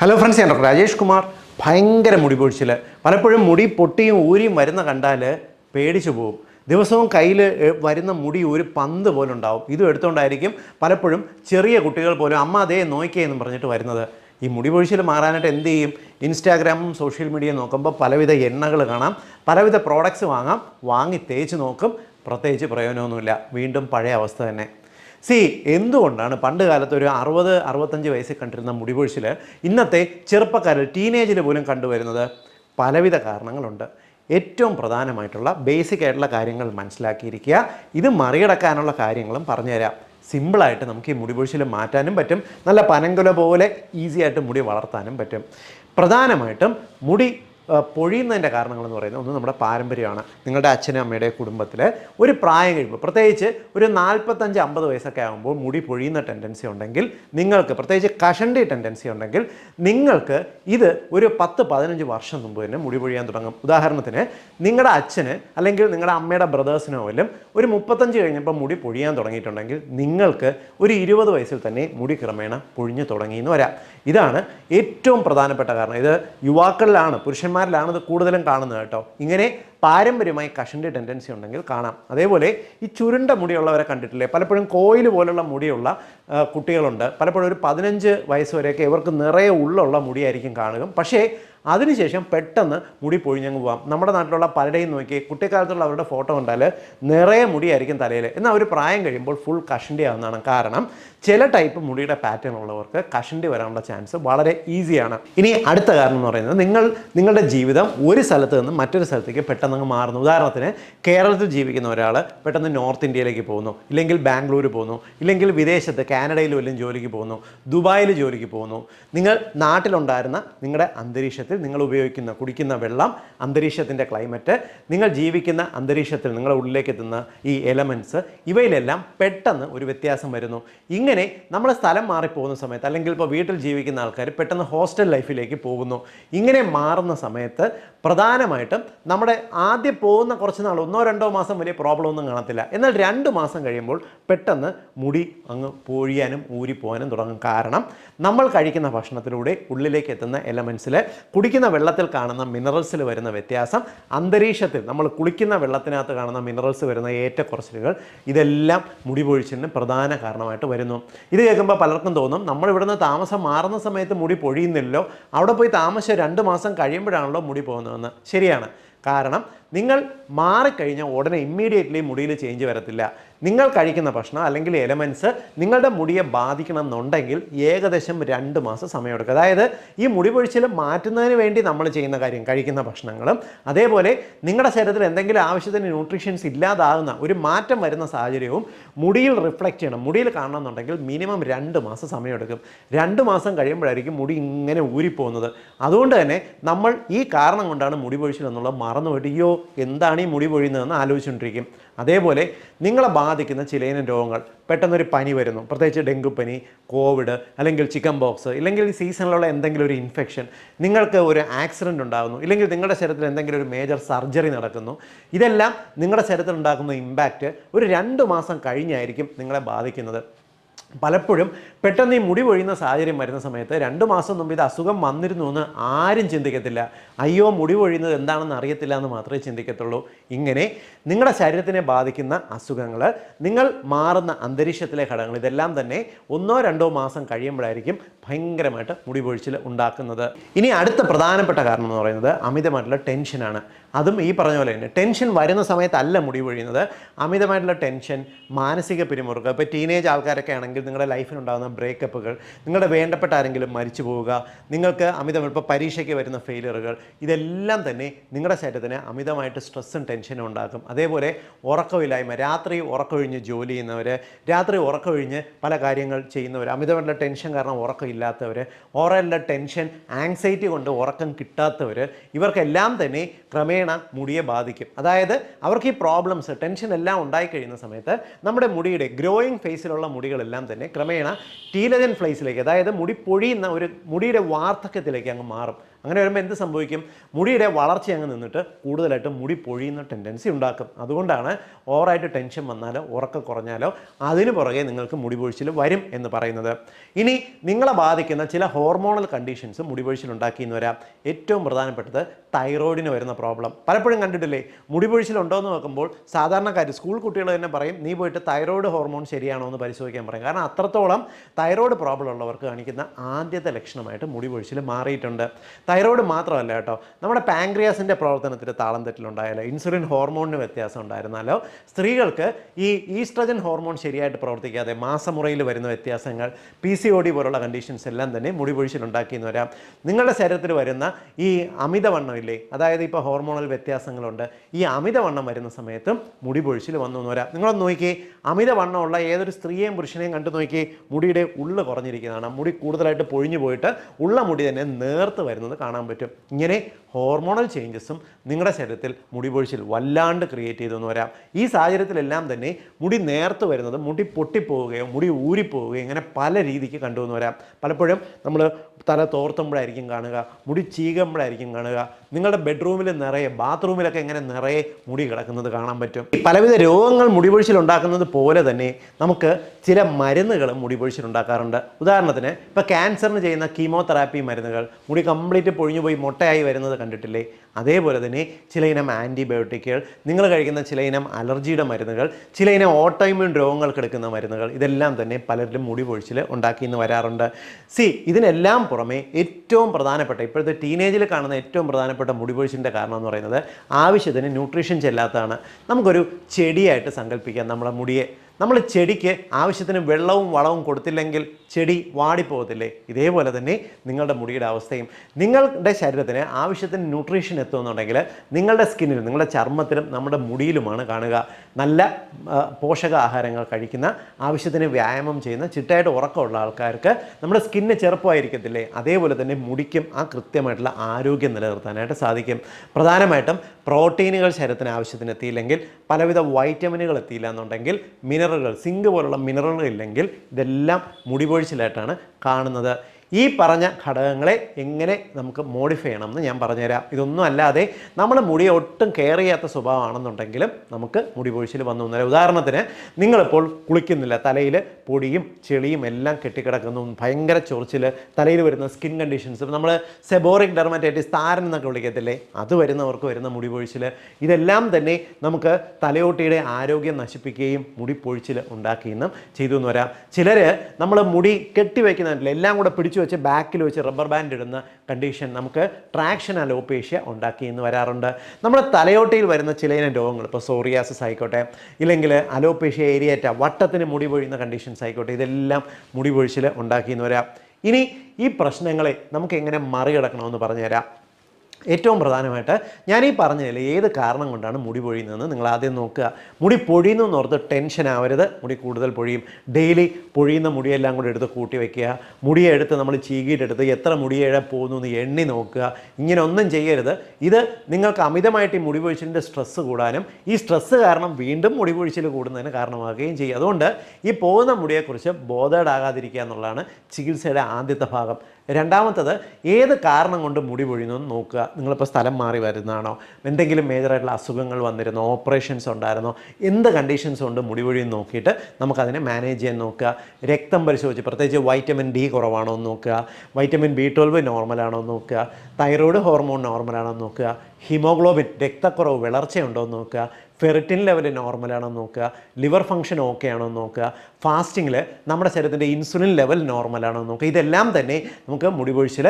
Hello friends ഞാൻ doctor Rajesh Kumar. ഭയങ്കര മുടി പൊഴിച്ചിൽ പലപ്പോഴും മുടി പൊട്ടിയും ഊരിയും വരുന്ന കണ്ടാൽ പേടിച്ചു പോകും. ദിവസവും കയ്യിൽ വരുന്ന മുടി ഒരു പന്ത് പോലെ ഉണ്ടാവും. ഇതും എടുത്തുകൊണ്ടായിരിക്കും പലപ്പോഴും ചെറിയ കുട്ടികൾ പോലും അമ്മ അതേ നോക്കിയേ എന്ന് പറഞ്ഞിട്ട് വരുന്നത്. ഈ മുടി പൊഴിച്ചിൽ മാറാനായിട്ട് എന്ത് ചെയ്യും? ഇൻസ്റ്റാഗ്രാമും സോഷ്യൽ മീഡിയ നോക്കുമ്പോൾ പലവിധ എണ്ണകൾ കാണാം. പലവിധ പ്രോഡക്റ്റ്സ് വാങ്ങാം. വാങ്ങി തേച്ച് നോക്കും. പ്രത്യേകിച്ച് പ്രയോജനമൊന്നുമില്ല. വീണ്ടും പഴയ അവസ്ഥ തന്നെ. സി എന്തുകൊണ്ടാണ് പണ്ട് കാലത്ത് ഒരു അറുപത് അറുപത്തഞ്ച് വയസ്സിൽ കണ്ടിരുന്ന മുടിപൊഴിച്ചിൽ ഇന്നത്തെ ചെറുപ്പക്കാരിൽ ടീനേജിൽ പോലും കണ്ടുവരുന്നത് പലവിധ കാരണങ്ങളുണ്ട്. ഏറ്റവും പ്രധാനമായിട്ടുള്ള ബേസിക് ആയിട്ടുള്ള കാര്യങ്ങൾ മനസ്സിലാക്കിയിരിക്കുക. ഇത് മറികടക്കാനുള്ള കാര്യങ്ങളും പറഞ്ഞുതരാം. സിമ്പിളായിട്ട് നമുക്ക് ഈ മുടി പൊഴിച്ചിൽ മാറ്റാനും പറ്റും. നല്ല പനങ്കുല പോലെ ഈസി ആയിട്ട് മുടി വളർത്താനും പറ്റും. പ്രധാനമായിട്ടും മുടി പൊഴിയുന്നതിന്റെ കാരണങ്ങളെന്ന് പറയുന്നത് ഒന്ന് നമ്മുടെ പാരമ്പര്യമാണ്. നിങ്ങളുടെ അച്ഛനും അമ്മയുടെ കുടുംബത്തിൽ ഒരു പ്രായം കഴിയുമ്പോൾ പ്രത്യേകിച്ച് ഒരു നാൽപ്പത്തഞ്ച് അമ്പത് വയസ്സൊക്കെ ആകുമ്പോൾ മുടി പൊഴിയുന്ന ടെൻഡൻസി ഉണ്ടെങ്കിൽ നിങ്ങൾക്ക് പ്രത്യേകിച്ച് കഷണ്ടി ടെൻഡൻസി ഉണ്ടെങ്കിൽ നിങ്ങൾക്ക് ഇത് ഒരു പത്ത് പതിനഞ്ച് വർഷം മുമ്പ് തന്നെ മുടി പൊഴിയാൻ തുടങ്ങും. ഉദാഹരണത്തിന് നിങ്ങളുടെ അച്ഛന് അല്ലെങ്കിൽ നിങ്ങളുടെ അമ്മയുടെ ബ്രദേഴ്സിനോ വല്ലതും ഒരു മുപ്പത്തഞ്ച് കഴിഞ്ഞപ്പോൾ മുടി പൊഴിയാൻ തുടങ്ങിയിട്ടുണ്ടെങ്കിൽ നിങ്ങൾക്ക് ഒരു ഇരുപത് വയസ്സിൽ തന്നെ മുടി ക്രമേണ പൊഴിഞ്ഞു തുടങ്ങിയെന്ന് വരാം. ഇതാണ് ഏറ്റവും പ്രധാനപ്പെട്ട കാരണം. ഇത് യുവാക്കളിലാണ് പുരുഷന്മാരിലാണ് ഇത് കൂടുതലും കാണുന്നത് കേട്ടോ. ഇങ്ങനെ പാരമ്പര്യമായി കഷണ്ടി ടെൻഡൻസി ഉണ്ടെങ്കിൽ കാണാം. അതേപോലെ ഈ ചുരുണ്ട മുടിയുള്ളവരെ കണ്ടിട്ടില്ലേ? പലപ്പോഴും കോയിൽ പോലുള്ള മുടിയുള്ള കുട്ടികളുണ്ട്. പലപ്പോഴും ഒരു പതിനഞ്ച് വയസ്സ് വരെയൊക്കെ ഇവർക്ക് നിറയെ ഉള്ളുള്ള മുടിയായിരിക്കും കാണുക. പക്ഷേ അതിനുശേഷം പെട്ടെന്ന് മുടി പൊഴിഞ്ഞങ്ങ് പോവാം. നമ്മുടെ നാട്ടിലുള്ള പലരെയും നോക്കി കുട്ടിക്കാലത്തുള്ള അവരുടെ ഫോട്ടോ കണ്ടാൽ നിറയെ മുടിയായിരിക്കും തലയിൽ എന്നാൽ ഒരു പ്രായം കഴിയുമ്പോൾ ഫുൾ കഷണ്ടി ആവുന്നതാണ് കാരണം ചില ടൈപ്പ് മുടിയുടെ പാറ്റേൺ ഉള്ളവർക്ക് കഷണ്ടി വരാനുള്ള ചാൻസ് വളരെ ഈസിയാണ് ഇനി അടുത്ത കാരണം എന്ന് പറയുന്നത് നിങ്ങൾ നിങ്ങളുടെ ജീവിതം ഒരു സ്ഥലത്ത് നിന്ന് മറ്റൊരു സ്ഥലത്തേക്ക് പെട്ടെന്ന് അങ്ങ് മാറുന്നു. ഉദാഹരണത്തിന് കേരളത്തിൽ ജീവിക്കുന്ന ഒരാൾ പെട്ടെന്ന് നോർത്ത് ഇന്ത്യയിലേക്ക് പോകുന്നു. ഇല്ലെങ്കിൽ ബാംഗ്ലൂർ പോകുന്നു. ഇല്ലെങ്കിൽ വിദേശത്ത് കാനഡയിൽ വല്ലതും ജോലിക്ക് പോകുന്നു. ദുബായിൽ ജോലിക്ക് പോകുന്നു. നിങ്ങൾ നാട്ടിലുണ്ടായിരുന്ന നിങ്ങളുടെ അന്തരീക്ഷത്തിൽ നിങ്ങൾ ഉപയോഗിക്കുന്ന കുടിക്കുന്ന വെള്ളം അന്തരീക്ഷത്തിന്റെ ക്ലൈമറ്റ് നിങ്ങൾ ജീവിക്കുന്ന അന്തരീക്ഷത്തിൽ നിങ്ങളുടെ ഉള്ളിലേക്ക് എത്തുന്ന ഈ എലമെന്റ്സ് ഇവയിലെല്ലാം പെട്ടെന്ന് ഒരു വ്യത്യാസം വരുന്നു. ഇങ്ങനെ നമ്മൾ സ്ഥലം മാറിപ്പോകുന്ന സമയത്ത് അല്ലെങ്കിൽ ഇപ്പോൾ വീട്ടിൽ ജീവിക്കുന്ന ആൾക്കാർ പെട്ടെന്ന് ഹോസ്റ്റൽ ലൈഫിലേക്ക് പോകുന്നു. ഇങ്ങനെ മാറുന്ന സമയത്ത് പ്രധാനമായിട്ടും നമ്മുടെ ആദ്യം പോകുന്ന കുറച്ച് നാൾ ഒന്നോ രണ്ടോ മാസം വലിയ പ്രോബ്ലം ഒന്നും കാണത്തില്ല. എന്നാൽ രണ്ട് മാസം കഴിയുമ്പോൾ പെട്ടെന്ന് മുടി അങ്ങ് പൊഴിയാനും ഊരിപ്പോകാനും തുടങ്ങും. കാരണം നമ്മൾ കഴിക്കുന്ന ഭക്ഷണത്തിലൂടെ ഉള്ളിലേക്ക് എത്തുന്ന എലമെൻസിൽ കുടിക്കുന്ന വെള്ളത്തിൽ കാണുന്ന മിനറൽസിൽ വരുന്ന വ്യത്യാസം അന്തരീക്ഷത്തിൽ നമ്മൾ കുളിക്കുന്ന വെള്ളത്തിനകത്ത് കാണുന്ന മിനറൽസ് വരുന്ന ഏറ്റക്കുറച്ചിലുകൾ ഇതെല്ലാം മുടി പൊഴിച്ചിലിന് പ്രധാന കാരണമായിട്ട് വരുന്നു. ഇത് കേൾക്കുമ്പോൾ പലർക്കും തോന്നും നമ്മൾ ഇവിടുന്ന് താമസം മാറുന്ന സമയത്ത് മുടി പൊഴിയുന്നില്ലല്ലോ അവിടെ പോയി താമസം രണ്ട് മാസം കഴിയുമ്പോഴാണല്ലോ മുടി പോകുന്നതെന്ന്. ശരിയാണ്. കാരണം നിങ്ങൾ മാറിക്കഴിഞ്ഞാൽ ഉടനെ ഇമ്മീഡിയറ്റ്ലി മുടിയിൽ ചേഞ്ച് വരത്തില്ല. നിങ്ങൾ കഴിക്കുന്ന ഭക്ഷണം അല്ലെങ്കിൽ എലമെന്റ്സ് നിങ്ങളുടെ മുടിയെ ബാധിക്കണം എന്നുണ്ടെങ്കിൽ ഏകദേശം രണ്ട് മാസം സമയമെടുക്കും. അതായത് ഈ മുടി പൊഴിച്ചിൽ മാറ്റുന്നതിന് വേണ്ടി നമ്മൾ ചെയ്യുന്ന കാര്യം കഴിക്കുന്ന ഭക്ഷണങ്ങളും. അതേപോലെ നിങ്ങളുടെ ശരീരത്തിൽ എന്തെങ്കിലും ആവശ്യത്തിന് ന്യൂട്രീഷ്യൻസ് ഇല്ലാതാകുന്ന ഒരു മാറ്റം വരുന്ന സാഹചര്യവും മുടിയിൽ റിഫ്ലക്റ്റ് ചെയ്യണം. മുടിയിൽ കാണണമെന്നുണ്ടെങ്കിൽ മിനിമം രണ്ട് മാസം സമയമെടുക്കും. രണ്ട് മാസം കഴിയുമ്പോഴായിരിക്കും മുടി ഇങ്ങനെ ഊരിപ്പോകുന്നത്. അതുകൊണ്ട് തന്നെ നമ്മൾ ഈ കാരണം കൊണ്ടാണ് മുടി പൊഴിച്ചിൽ എന്നുള്ളത് മറന്നുപോയിട്ട് അയ്യോ എന്താണ് ഈ മുടി പൊഴിയുന്നതെന്ന് ആലോചിച്ചുകൊണ്ടിരിക്കും. അതേപോലെ നിങ്ങളെ ബാധിക്കുന്ന ചിലയിനം രോഗങ്ങൾ പെട്ടെന്നൊരു പനി വരുന്നു. പ്രത്യേകിച്ച് ഡെങ്കുപ്പനി കോവിഡ് അല്ലെങ്കിൽ ചിക്കൻ ബോക്സ് ഇല്ലെങ്കിൽ ഈ സീസണിലുള്ള എന്തെങ്കിലും ഒരു ഇൻഫെക്ഷൻ നിങ്ങൾക്ക് ഒരു ആക്സിഡന്റ് ഉണ്ടാകുന്നു ഇല്ലെങ്കിൽ നിങ്ങളുടെ ശരീരത്തിൽ എന്തെങ്കിലും ഒരു മേജർ സർജറി നടക്കുന്നു ഇതെല്ലാം നിങ്ങളുടെ ശരീരത്തിൽ ഉണ്ടാക്കുന്ന ഇമ്പാക്റ്റ് ഒരു രണ്ട് മാസം കഴിഞ്ഞായിരിക്കും നിങ്ങളെ ബാധിക്കുന്നത്. പലപ്പോഴും പെട്ടെന്ന് ഈ മുടി പൊഴിയുന്ന സാഹചര്യം വരുന്ന സമയത്ത് രണ്ട് മാസം മുമ്പ് ഇത് അസുഖം വന്നിരുന്നു എന്ന് ആരും ചിന്തിക്കത്തില്ല. അയ്യോ മുടി പൊഴിയുന്നത് എന്താണെന്ന് അറിയത്തില്ല എന്ന് മാത്രമേ ചിന്തിക്കത്തുള്ളൂ. ഇങ്ങനെ നിങ്ങളുടെ ശരീരത്തിനെ ബാധിക്കുന്ന അസുഖങ്ങൾ നിങ്ങൾ മാറുന്ന അന്തരീക്ഷത്തിലെ ഘടകങ്ങൾ ഇതെല്ലാം തന്നെ ഒന്നോ രണ്ടോ മാസം കഴിയുമ്പോഴായിരിക്കും ഭയങ്കരമായിട്ട് മുടി പൊഴിച്ചിൽ ഉണ്ടാക്കുന്നത്. ഇനി അടുത്ത പ്രധാനപ്പെട്ട കാരണം എന്ന് പറയുന്നത് അമിതമായിട്ടുള്ള ടെൻഷനാണ്. അതും ഈ പറഞ്ഞ പോലെ തന്നെ. ടെൻഷൻ വരുന്ന സമയത്തല്ല മുടി പൊഴിയുന്നത്. അമിതമായിട്ടുള്ള ടെൻഷൻ മാനസിക പിരിമുറുക്കം. ഇപ്പോൾ ടീനേജ് ആൾക്കാരൊക്കെ ആണെങ്കിൽ നിങ്ങളുടെ ലൈഫിലുണ്ടാകുന്ന ബ്രേക്കപ്പുകൾ നിങ്ങളുടെ വേണ്ടപ്പെട്ട ആരെങ്കിലും മരിച്ചു പോവുക നിങ്ങൾക്ക് അമിതമായി ഇപ്പോൾ പരീക്ഷയ്ക്ക് വരുന്ന ഫെയിലിയറുകൾ ഇതെല്ലാം തന്നെ നിങ്ങളുടെ ശരീരത്തിന് അമിതമായിട്ട് സ്ട്രെസ്സും ടെൻഷനും ഉണ്ടാക്കും. അതേപോലെ ഉറക്കമില്ലായ്മ രാത്രി ഉറക്കമൊഴിഞ്ഞ് ജോലി ചെയ്യുന്നവർ രാത്രി ഉറക്കമൊഴിഞ്ഞ് പല കാര്യങ്ങൾ ചെയ്യുന്നവർ അമിതമായിട്ടുള്ള ടെൻഷൻ കാരണം ഉറക്കമില്ലാത്തവർ ഓറലിന്റെ ടെൻഷൻ ആങ്സൈറ്റി കൊണ്ട് ഉറക്കം കിട്ടാത്തവർ ഇവർക്കെല്ലാം തന്നെ ക്രമേണ മുടിയെ ബാധിക്കും. അതായത് അവർക്ക് ഈ പ്രോബ്ലംസ് ടെൻഷൻ എല്ലാം ഉണ്ടായി കഴിയുന്ന സമയത്ത് നമ്മുടെ മുടിയുടെ ഗ്രോയിങ് ഫേസിലുള്ള മുടികളെല്ലാം തന്നെ ക്രമേണ ടീലജൻ ഫ്ലേസിലേക്ക് അതായത് മുടി പൊഴിയുന്ന ഒരു മുടിയുടെ വാർദ്ധക്യത്തിലേക്ക് അങ്ങ് മാറും. അങ്ങനെ വരുമ്പോൾ എന്ത് സംഭവിക്കും? മുടിയുടെ വളർച്ച അങ്ങ് നിന്നിട്ട് കൂടുതലായിട്ട് മുടി പൊഴിയുന്ന ടെൻഡൻസി ഉണ്ടാക്കും. അതുകൊണ്ടാണ് ഓവറായിട്ട് ടെൻഷൻ വന്നാലോ ഉറക്കം കുറഞ്ഞാലോ അതിന് പുറകെ നിങ്ങൾക്ക് മുടി പൊഴിച്ചിൽ വരും എന്ന് പറയുന്നത്. ഇനി നിങ്ങളെ ബാധിക്കുന്ന ചില ഹോർമോണൽ കണ്ടീഷൻസ് മുടി പൊഴിച്ചിൽ ഉണ്ടാക്കി എന്ന് വരാം. ഏറ്റവും പ്രധാനപ്പെട്ടത് തൈറോയിഡിന് വരുന്ന പ്രോബ്ലം പലപ്പോഴും കണ്ടിട്ടില്ലേ? മുടി പൊഴിച്ചിലുണ്ടോ എന്ന് നോക്കുമ്പോൾ സാധാരണക്കാർ സ്കൂൾ കുട്ടികൾ തന്നെ പറയും നീ പോയിട്ട് തൈറോയിഡ് ഹോർമോൺ ശരിയാണോ എന്ന് പരിശോധിക്കാൻ പറയും. കാരണം അത്രത്തോളം തൈറോയിഡ് പ്രോബ്ലം ഉള്ളവർക്ക് കാണിക്കുന്ന ആദ്യത്തെ ലക്ഷണമായിട്ട് മുടി പൊഴിച്ചിൽ മാറിയിട്ടുണ്ട്. തൈറോയിഡ് മാത്രമല്ല കേട്ടോ. നമ്മുടെ പാങ്ക്രിയാസിന്റെ പ്രവർത്തനത്തിൽ താളം തെറ്റിലുണ്ടായാലോ ഇൻസുലിൻ ഹോർമോണിന് വ്യത്യാസം ഉണ്ടായിരുന്നാലോ സ്ത്രീകൾക്ക് ഈ ഈസ്ട്രജൻ ഹോർമോൺ ശരിയായിട്ട് പ്രവർത്തിക്കാതെ മാസമുറയിൽ വരുന്ന വ്യത്യാസങ്ങൾ പി സി ഒ ഡി പോലുള്ള കണ്ടീഷൻസ് എല്ലാം തന്നെ മുടി പൊഴിച്ചിലുണ്ടാക്കിയെന്ന് വരാം. നിങ്ങളുടെ ശരീരത്തിൽ വരുന്ന ഈ അമിതവണ്ണമില്ലേ അതായത് ഇപ്പോൾ ഹോർമോണൽ വ്യത്യാസങ്ങളുണ്ട് ഈ അമിതവണ്ണം വരുന്ന സമയത്തും മുടി പൊഴിച്ചിൽ വന്നു എന്ന് വരാം. നിങ്ങളൊന്ന് നോക്കി അമിതവണ്ണമുള്ള ഏതൊരു സ്ത്രീയെയും പുരുഷനെയും കണ്ടു നോക്കി മുടിയുടെ ഉള്ളു കുറഞ്ഞിരിക്കുന്നതാണ്. മുടി കൂടുതലായിട്ട് പൊഴിഞ്ഞു പോയിട്ട് ഉള്ള മുടി തന്നെ നേർത്ത് വരുന്നത് കാണാൻ പറ്റും. ഇങ്ങനെ ഹോർമോണൽ ചേഞ്ചസും നിങ്ങളുടെ ശരീരത്തിൽ മുടി പൊഴിച്ചിൽ വല്ലാണ്ട് ക്രിയേറ്റ് ചെയ്തെന്ന് വരാം. ഈ സാഹചര്യത്തിലെല്ലാം തന്നെ മുടി നേർത്ത് വരുന്നത് മുടി പൊട്ടിപ്പോവുകയോ മുടി ഊരിപ്പോവുകയോ ഇങ്ങനെ പല രീതിക്ക് കണ്ടുവന്ന് വരാം. പലപ്പോഴും നമ്മൾ തല തോർത്തുമ്പോഴായിരിക്കും കാണുക മുടി ചീകുമ്പോഴായിരിക്കും കാണുക. നിങ്ങളുടെ ബെഡ്റൂമിൽ നിറയെ ബാത്റൂമിലൊക്കെ ഇങ്ങനെ നിറയെ മുടി കിടക്കുന്നത് കാണാൻ പറ്റും. പലവിധ രോഗങ്ങൾ മുടി പൊഴിച്ചിൽ ഉണ്ടാക്കുന്നത് പോലെ തന്നെ നമുക്ക് ചില മരുന്നുകൾ മുടി ഉണ്ടാക്കാറുണ്ട്. ഉദാഹരണത്തിന് ഇപ്പോൾ ക്യാൻസറിന് ചെയ്യുന്ന കീമോതെറാപ്പി മരുന്നുകൾ മുടി കംപ്ലീറ്റ് പൊഴിഞ്ഞു പോയി മുട്ടയായി വരുന്നത് കണ്ടിട്ടില്ലേ? അതേപോലെ തന്നെ ചില ഇനം ആന്റിബയോട്ടിക്കുകൾ നിങ്ങൾ കഴിക്കുന്ന ചില ഇനം അലർജിയുടെ മരുന്നുകൾ ചില ഇനം ഓട്ടോയിമ്യൂൺ രോഗങ്ങൾക്ക് എടുക്കുന്ന മരുന്നുകൾ ഇതെല്ലാം തന്നെ പലരിലും മുടി പൊഴിച്ചിൽ ഉണ്ടാക്കിയെന്ന് വരാറുണ്ട്. സി ഇതിനെല്ലാം പുറമെ ഏറ്റവും പ്രധാനപ്പെട്ട ഇപ്പോഴത്തെ ടീനേജിൽ കാണുന്ന ഏറ്റവും പ്രധാനപ്പെട്ട മുടി പൊഴിച്ചിന്റെ കാരണം എന്ന് പറയുന്നത് ആവശ്യത്തിന് ന്യൂട്രീഷൻ ചെല്ലാത്തതാണ്. നമുക്കൊരു ചെടിയായിട്ട് സങ്കല്പിക്കാം നമ്മുടെ മുടിയെ. നമ്മൾ ചെടിക്ക് ആവശ്യത്തിന് വെള്ളവും വളവും കൊടുത്തില്ലെങ്കിൽ ചെടി വാടിപ്പോകത്തില്ലേ? ഇതേപോലെ തന്നെ നിങ്ങളുടെ മുടിയുടെ അവസ്ഥയും. നിങ്ങളുടെ ശരീരത്തിന് ആവശ്യത്തിന് ന്യൂട്രീഷൻ എത്തുമെന്നുണ്ടെങ്കിൽ നിങ്ങളുടെ സ്കിന്നിലും നിങ്ങളുടെ ചർമ്മത്തിലും നമ്മുടെ മുടിയിലുമാണ് കാണുക. നല്ല പോഷകാഹാരങ്ങൾ കഴിക്കുന്ന ആവശ്യത്തിന് വ്യായാമം ചെയ്യുന്ന ചിട്ടയായിട്ട് ഉറക്കമുള്ള ആൾക്കാർക്ക് നമ്മുടെ സ്കിന്ന് ചെറുപ്പമായിരിക്കത്തില്ലേ? അതേപോലെ തന്നെ മുടിക്കും ആ കൃത്യമായിട്ടുള്ള ആരോഗ്യം നിലനിർത്താനായിട്ട് സാധിക്കും. പ്രധാനമായിട്ടും പ്രോട്ടീനുകൾ ശരീരത്തിന് ആവശ്യത്തിന് എത്തിയില്ലെങ്കിൽ പലവിധ വൈറ്റമിനുകൾ എത്തിയില്ല എന്നുണ്ടെങ്കിൽ മിനറലുകൾ സിങ്ക് പോലുള്ള മിനറലുകൾ ഇല്ലെങ്കിൽ ഇതെല്ലാം മുടിപൊഴിച്ചിലായിട്ടാണ് കാണുന്നത്. ഈ പറഞ്ഞ ഘടകങ്ങളെ എങ്ങനെ നമുക്ക് മോഡിഫൈ ചെയ്യണം എന്ന് ഞാൻ പറഞ്ഞുതരാം. ഇതൊന്നും അല്ലാതെ നമ്മൾ മുടി ഒട്ടും കെയർ ചെയ്യാത്ത സ്വഭാവമാണെന്നുണ്ടെങ്കിലും നമുക്ക് മുടി പൊഴിച്ചിൽ വന്നു എന്നല്ല. ഉദാഹരണത്തിന് നിങ്ങളിപ്പോൾ കുളിക്കുന്നില്ല തലയിൽ പൊടിയും ചെളിയും എല്ലാം കെട്ടിക്കിടക്കുന്നു ഭയങ്കര ചൊറിച്ചിൽ തലയിൽ വരുന്ന സ്കിൻ കണ്ടീഷൻസ് നമ്മൾ സെബോറിക് ഡെർമറ്റൈറ്റിസ് താരൻ എന്നൊക്കെ വിളിക്കത്തില്ലേ? അത് വരുന്നവർക്ക് വരുന്ന മുടി പൊഴിച്ചിൽ ഇതെല്ലാം തന്നെ നമുക്ക് തലയോട്ടിയുടെ ആരോഗ്യം നശിപ്പിക്കുകയും മുടി പൊഴിച്ചിൽ ഉണ്ടാക്കുകയും ചെയ്തു എന്ന് വരാം. ചിലർ നമ്മൾ മുടി കെട്ടിവെക്കുന്നില്ല എല്ലാം കൂടെ പിടിച്ചു വെച്ച് ബാക്കിൽ വെച്ച് റബ്ബർ ബാൻഡ് ഇടുന്ന കണ്ടീഷൻ നമുക്ക് ട്രാക്ഷൻ അലോപേഷ്യ ഉണ്ടാക്കി എന്ന് വരാറുണ്ട്. നമ്മുടെ തലയോട്ടയിൽ വരുന്ന ചില രോഗങ്ങൾ ഇപ്പോൾ സോറിയാസിസ് ആയിക്കോട്ടെ ഇല്ലെങ്കിൽ അലോപേഷ്യ ഏരിയേറ്റ വട്ടത്തിന് മുടി പൊഴിയുന്ന കണ്ടീഷൻസ് ആയിക്കോട്ടെ ഇതെല്ലാം മുടി പൊഴിച്ചിൽ ഉണ്ടാക്കി എന്ന് വരാം. ഇനി ഈ പ്രശ്നങ്ങളെ നമുക്ക് എങ്ങനെ മറികടക്കണമെന്ന് പറഞ്ഞുതരാം. ഏറ്റവും പ്രധാനമായിട്ട് ഞാൻ ഈ പറഞ്ഞതിൽ ഏത് കാരണം കൊണ്ടാണ് മുടി പൊഴിയുന്നതെന്ന് നിങ്ങൾ ആദ്യം നോക്കുക. മുടി പൊഴിയുന്നു എന്ന് ഓർത്ത് ടെൻഷൻ ആവരുത്. മുടി കൂടുതൽ പൊഴിയും. ഡെയിലി പൊഴിയുന്ന മുടിയെല്ലാം കൂടി എടുത്ത് കൂട്ടി വയ്ക്കുക മുടിയെ എടുത്ത് നമ്മൾ ചീകിയിട്ടെടുത്ത് എത്ര മുടിയേഴ പോകുന്നു എന്ന് എണ്ണി നോക്കുക. ഇങ്ങനെ ഒന്നും ചെയ്യരുത്. ഇത് നിങ്ങൾക്ക് അമിതമായിട്ട് ഈ മുടി പൊഴിച്ചിലിന്റെ സ്ട്രെസ്സ് കൂടാനും ഈ സ്ട്രെസ്സ് കാരണം വീണ്ടും മുടി പൊഴിച്ചിൽ കൂടുന്നതിന് കാരണമാകുകയും ചെയ്യും. അതുകൊണ്ട് ഈ പോകുന്ന മുടിയെക്കുറിച്ച് ബോധേഡാകാതിരിക്കുക എന്നുള്ളതാണ് ചികിത്സയുടെ ആദ്യത്തെ ഭാഗം. രണ്ടാമത്തത് ഏത് കാരണം കൊണ്ട് മുടി പൊഴിയുന്നു എന്ന് നോക്കുക. നിങ്ങളിപ്പോൾ സ്ഥലം മാറി വരുന്നതാണോ? എന്തെങ്കിലും മേജറായിട്ടുള്ള അസുഖങ്ങൾ വന്നിരുന്നോ? ഓപ്പറേഷൻസ് ഉണ്ടായിരുന്നോ? എന്ത് കണ്ടീഷൻസ് കൊണ്ട് മുടി പൊഴിയും നോക്കിയിട്ട് നമുക്കതിനെ മാനേജ് ചെയ്യാൻ നോക്കുക. രക്തം പരിശോധിച്ച് പ്രത്യേകിച്ച് വൈറ്റമിൻ ഡി കുറവാണോ എന്ന് നോക്കുക. വൈറ്റമിൻ ബി ട്വൽവ് നോർമലാണോ എന്ന് നോക്കുക. തൈറോയ്ഡ് ഹോർമോൺ നോർമലാണോ എന്ന് നോക്കുക. ഹിമോഗ്ലോബിൻ രക്തക്കുറവ് വിളർച്ചയുണ്ടോ എന്ന് നോക്കുക. ഫെറിറ്റിൻ ലെവൽ നോർമലാണോ നോക്കുക ലിവർ ഫംഗ്ഷൻ ഓക്കെ ആണോ നോക്കുക ഫാസ്റ്റിങ്ങിൽ നമ്മുടെ ശരീരത്തിന്റെ ഇൻസുലിൻ ലെവൽ നോർമലാണോ നോക്കുക. ഇതെല്ലാം തന്നെ നമുക്ക് മുടിപൊഴിച്ചിൽ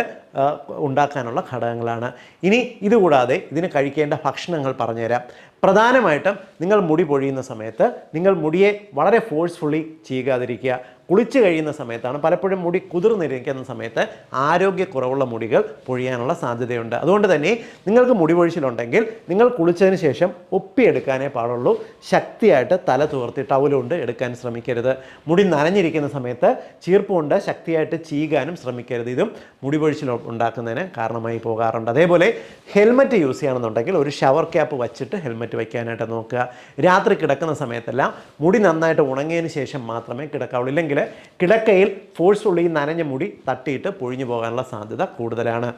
ഉണ്ടാക്കാനുള്ള ഘടകങ്ങളാണ്. ഇനി ഇതുകൂടാതെ ഇതിന് കഴിക്കേണ്ട ഭക്ഷണങ്ങൾ പറഞ്ഞുതരാം. പ്രധാനമായിട്ടും നിങ്ങൾ മുടി പൊഴിയുന്ന സമയത്ത് നിങ്ങൾ മുടിയെ വളരെ ഫോഴ്സ്ഫുള്ളി ചെയ്യാതിരിക്കുക കുളിച്ച് കഴിയുന്ന സമയത്താണ് പലപ്പോഴും മുടി കുതിർന്നിരിക്കുന്ന സമയത്ത് ആരോഗ്യക്കുറവുള്ള മുടികൾ പൊഴിയാനുള്ള സാധ്യതയുണ്ട്. അതുകൊണ്ട് തന്നെ നിങ്ങൾക്ക് മുടി പൊഴിച്ചിലുണ്ടെങ്കിൽ നിങ്ങൾ കുളിച്ചതിന് ശേഷം ഒപ്പിയെടുക്കാനേ പാടുള്ളൂ. ശക്തിയായിട്ട് തല തുവർത്തി ടവലുകൊണ്ട് എടുക്കാൻ ശ്രമിക്കരുത്. മുടി നനഞ്ഞിരിക്കുന്ന സമയത്ത് ചീർപ്പ് കൊണ്ട് ശക്തിയായിട്ട് ചീകാനും ശ്രമിക്കരുത്. ഇതും മുടി പൊഴിച്ചിൽ ഉണ്ടാക്കുന്നതിന് കാരണമായി പോകാറുണ്ട്. അതേപോലെ ഹെൽമറ്റ് യൂസ് ചെയ്യണമെന്നുണ്ടെങ്കിൽ ഒരു ഷവർ ക്യാപ്പ് വച്ചിട്ട് ഹെൽമറ്റ് വയ്ക്കാനായിട്ട് നോക്കുക. രാത്രി കിടക്കുന്ന സമയത്തെല്ലാം മുടി നന്നായിട്ട് ഉണങ്ങിയതിന് ശേഷം മാത്രമേ കിടക്കാവുള്ളൂ. ഇല്ലെങ്കിൽ കിടക്കയിൽ ഫോഴ്സ് ഫോഴ്സ്ഫുള്ളി നനഞ്ഞ മുടി തട്ടിയിട്ട് പൊഴിഞ്ഞു പോകാനുള്ള സാധ്യത കൂടുതലാണ്.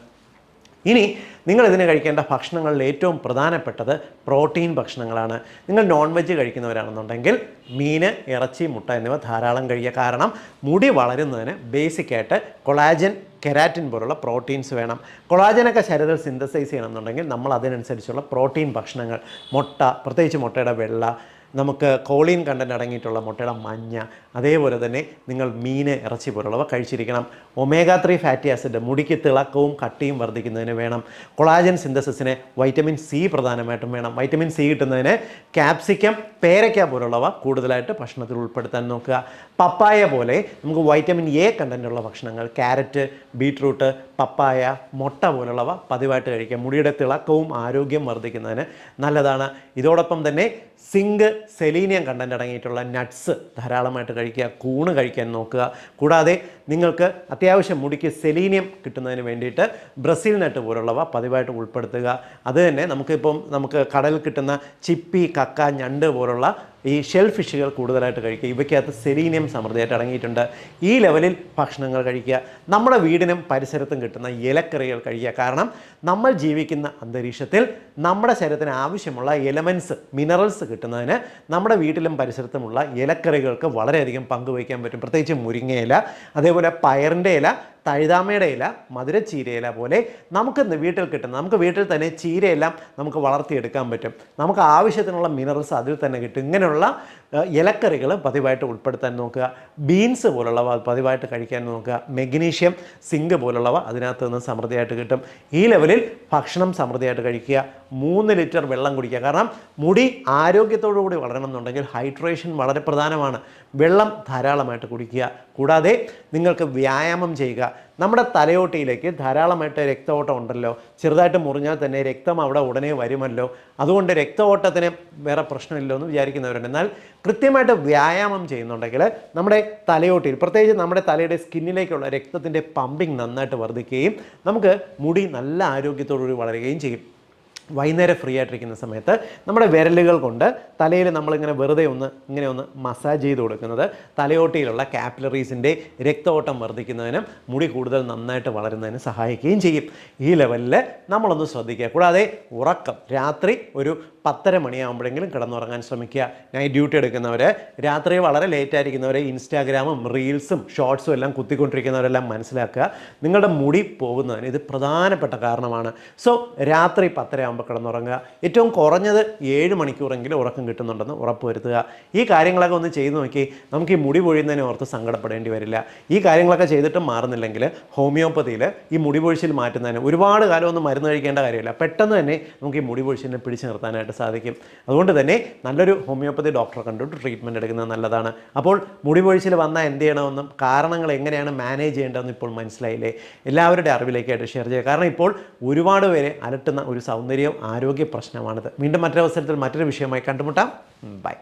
ഇനി നിങ്ങൾ ഇതിന് കഴിക്കേണ്ട ഭക്ഷണങ്ങളിൽ ഏറ്റവും പ്രധാനപ്പെട്ടത് പ്രോട്ടീൻ ഭക്ഷണങ്ങളാണ്. നിങ്ങൾ നോൺ വെജ് കഴിക്കുന്നവരാണെന്നുണ്ടെങ്കിൽ മീൻ ഇറച്ചി മുട്ട എന്നിവ ധാരാളം കഴിക്കുക കാരണം മുടി വളരുന്നതിന് ബേസിക്കായിട്ട് കൊളാജൻ കെരാറ്റിൻ പോലുള്ള പ്രോട്ടീൻസ് വേണം. കൊളാജനൊക്കെ ശരീരത്തിൽ സിന്തസൈസ് ചെയ്യണമെന്നുണ്ടെങ്കിൽ നമ്മൾ അതിനനുസരിച്ചുള്ള പ്രോട്ടീൻ ഭക്ഷണങ്ങൾ മുട്ട പ്രത്യേകിച്ച് മുട്ടയുടെ വെള്ള നമുക്ക് കോളിൻ കണ്ടന്റ് അടങ്ങിയിട്ടുള്ള മുട്ടയുടെ മഞ്ഞ അതേപോലെ തന്നെ നിങ്ങൾ മീന് ഇറച്ചി പോലുള്ളവ കഴിച്ചിരിക്കണം. ഒമേഗ ത്രീ ഫാറ്റി ആസിഡ് മുടിക്ക് തിളക്കവും കട്ടിയും വർദ്ധിക്കുന്നതിന് വേണം. കൊളാജൻ സിന്തസിസിന് വൈറ്റമിൻ സി പ്രധാനമായിട്ടും വേണം. വൈറ്റമിൻ സി കിട്ടുന്നതിന് ക്യാപ്സിക്കം പേരയ്ക്ക പോലുള്ളവ കൂടുതലായിട്ട് ഭക്ഷണത്തിൽ ഉൾപ്പെടുത്താൻ നോക്കുക. പപ്പായ പോലെ നമുക്ക് വൈറ്റമിൻ എ കണ്ടന്റുള്ള ഭക്ഷണങ്ങൾ ക്യാരറ്റ് ബീട്രൂട്ട് പപ്പായ മുട്ട പോലുള്ളവ പതിവായിട്ട് കഴിക്കുക മുടിയുടെ തിളക്കവും ആരോഗ്യം വർദ്ധിക്കുന്നതിന് നല്ലതാണ്. ഇതോടൊപ്പം തന്നെ സിങ്ക് സെലീനിയം കണ്ടന്റ് അടങ്ങിയിട്ടുള്ള നട്ട്സ് ധാരാളമായിട്ട് കഴിക്കുക കൂണ് കഴിക്കാൻ നോക്കുക. കൂടാതെ നിങ്ങൾക്ക് അത്യാവശ്യം മുടിക്ക് സെലീനിയം കിട്ടുന്നതിന് വേണ്ടിയിട്ട് ബ്രസീൽ നട്ട് പോലുള്ളവ പതിവായിട്ട് ഉൾപ്പെടുത്തുക. അത് തന്നെ നമുക്കിപ്പം നമുക്ക് കടലിൽ കിട്ടുന്ന ചിപ്പി കക്ക ഞണ്ട് പോലുള്ള ഈ ഷെൽ ഫിഷുകൾ കൂടുതലായിട്ട് കഴിക്കുക. ഇവയ്ക്കകത്ത് സെലീനിയം സമൃദ്ധിയായിട്ട് അടങ്ങിയിട്ടുണ്ട്. ഈ ലെവലിൽ ഭക്ഷണങ്ങൾ കഴിക്കുക. നമ്മുടെ വീടിനും പരിസരത്തും കിട്ടുന്ന ഇലക്കറികൾ കഴിക്കുക. കാരണം നമ്മൾ ജീവിക്കുന്ന അന്തരീക്ഷത്തിൽ നമ്മുടെ ശരീരത്തിന് ആവശ്യമുള്ള എലമെന്റ്സ് മിനറൽസ് കിട്ടുന്നതിന് നമ്മുടെ വീട്ടിലും പരിസരത്തുമുള്ള ഇലക്കറികൾക്ക് വളരെയധികം പങ്കുവയ്ക്കാൻ പറ്റും. പ്രത്യേകിച്ച് മുരിങ്ങയില അതേപോലെ പയറിന്റെ ഇല തഴുതാമയുടെ ഇല മധുര ചീരയില പോലെ നമുക്ക് ഇന്ന് വീട്ടിൽ കിട്ടുന്ന നമുക്ക് വീട്ടിൽ തന്നെ ചീരയെല്ലാം നമുക്ക് വളർത്തിയെടുക്കാൻ പറ്റും. നമുക്ക് ആവശ്യത്തിനുള്ള മിനറൽസ് അതിൽ തന്നെ കിട്ടും. ഇങ്ങനെയുള്ള ഇലക്കറികൾ പതിവായിട്ട് ഉൾപ്പെടുത്താൻ നോക്കുക. ബീൻസ് പോലുള്ളവ പതിവായിട്ട് കഴിക്കാൻ നോക്കുക. മെഗ്നീഷ്യം സിങ്ക് പോലുള്ളവ അതിനകത്ത് നിന്ന് സമൃദ്ധിയായിട്ട് കിട്ടും. ഈ ലെവലിൽ ഭക്ഷണം സമൃദ്ധിയായിട്ട് കഴിക്കുക. മൂന്ന് ലിറ്റർ വെള്ളം കുടിക്കുക. കാരണം മുടി ആരോഗ്യത്തോടു കൂടി വളരണം എന്നുണ്ടെങ്കിൽ ഹൈഡ്രേഷൻ വളരെ പ്രധാനമാണ്. വെള്ളം ധാരാളമായിട്ട് കുടിക്കുക. കൂടാതെ നിങ്ങൾക്ക് വ്യായാമം ചെയ്യുക. നമ്മുടെ തലയോട്ടിയിലേക്ക് ധാരാളമായിട്ട് രക്തഓട്ടം ഉണ്ടല്ലോ. ചെറുതായിട്ട് മുറിഞ്ഞാൽ തന്നെ രക്തം അവിടെ ഉടനെ വരുമല്ലോ. അതുകൊണ്ട് രക്തഓട്ടത്തിന് വേറെ പ്രശ്നമില്ലോ എന്ന് വിചാരിക്കുന്നവരുണ്ട്. എന്നാൽ കൃത്യമായിട്ട് വ്യായാമം ചെയ്യുന്നുണ്ടെങ്കിൽ നമ്മുടെ തലയോട്ടിയിൽ പ്രത്യേകിച്ച് നമ്മുടെ തലയുടെ സ്കിന്നിലേക്കുള്ള രക്തത്തിന്റെ പമ്പിങ് നന്നായിട്ട് വർദ്ധിക്കുകയും നമുക്ക് മുടി നല്ല ആരോഗ്യത്തോടുകൂടി വളരുകയും ചെയ്യും. വൈകുന്നേരം ഫ്രീ ആയിട്ടിരിക്കുന്ന സമയത്ത് നമ്മുടെ വിരലുകൾ കൊണ്ട് തലയിൽ നമ്മളിങ്ങനെ വെറുതെ ഒന്ന് ഇങ്ങനെ ഒന്ന് മസാജ് ചെയ്ത് കൊടുക്കുന്നത്. തലയോട്ടിയിലുള്ള കാപ്പിലറീസിന്റെ രക്തഓട്ടം വർദ്ധിക്കുന്നതിനും മുടി കൂടുതൽ നന്നായിട്ട് വളരുന്നതിന് സഹായിക്കുകയും ചെയ്യും. ഈ ലെവലിൽ നമ്മളൊന്ന് ശ്രദ്ധിക്കുക. കൂടാതെ ഉറക്കം. രാത്രി ഒരു പത്തര മണിയാകുമ്പോഴെങ്കിലും കിടന്നുറങ്ങാൻ ശ്രമിക്കുക. നൈറ്റ് ഡ്യൂട്ടി എടുക്കുന്നവർ രാത്രി വളരെ ലേറ്റ് ആയിരിക്കുന്നവർ ഇൻസ്റ്റാഗ്രാമും റീൽസും ഷോർട്സും എല്ലാം കുത്തിക്കൊണ്ടിരിക്കുന്നവരെല്ലാം മനസ്സിലാക്കുക. നിങ്ങളുടെ മുടി പോകുന്നതിന് ഇത് പ്രധാനപ്പെട്ട കാരണമാണ്. സോ രാത്രി പത്തര ആകുമ്പോൾ കിടന്നുറങ്ങുക. ഏറ്റവും കുറഞ്ഞത് ഏഴ് മണിക്കൂറെങ്കിലും ഉറക്കം കിട്ടുന്നുണ്ടെന്ന് ഉറപ്പ് വരുത്തുക ഈ കാര്യങ്ങളൊക്കെ ഒന്ന് ചെയ്തു നോക്കി നമുക്ക് ഈ മുടി പൊഴിയുന്നതിനെ ഓർത്ത് സങ്കടപ്പെടേണ്ടി വരില്ല. ഈ കാര്യങ്ങളൊക്കെ ചെയ്തിട്ട് മാറുന്നില്ലെങ്കിൽ ഹോമിയോപ്പതിയിൽ ഈ മുടി പൊഴിച്ചിൽ മാറ്റുന്നതിന് ഒരുപാട് കാലം ഒന്നും മരുന്ന് കഴിക്കേണ്ട കാര്യമില്ല. പെട്ടെന്ന് തന്നെ നമുക്ക് ഈ മുടി പൊഴിച്ചിലിനെ പിടിച്ചു നിർത്താനായിട്ട് സാധിക്കും. അതുകൊണ്ട് തന്നെ നല്ലൊരു ഹോമിയോപ്പതി ഡോക്ടറെ കണ്ടിട്ട് ട്രീറ്റ്മെന്റ് എടുക്കുന്നത് നല്ലതാണ്. അപ്പോൾ മുടി പൊഴിച്ചിൽ വന്നാൽ എന്ത് ചെയ്യണമെന്നും കാരണങ്ങൾ എങ്ങനെയാണ് മാനേജ് ചെയ്യേണ്ടതെന്ന് ഇപ്പോൾ മനസ്സിലായില്ലേ? എല്ലാവരുടെ അറിവിലേക്കായിട്ട് ഷെയർ ചെയ്യുക. കാരണം ഇപ്പോൾ ഒരുപാട് പേരെ അലട്ടുന്ന ഒരു സൗന്ദര്യം ആരോഗ്യ പ്രശ്നമാണിത് വീണ്ടും മറ്റൊരവസരത്തിൽ മറ്റൊരു വിഷയമായി കണ്ടുമുട്ടാം. ബൈ.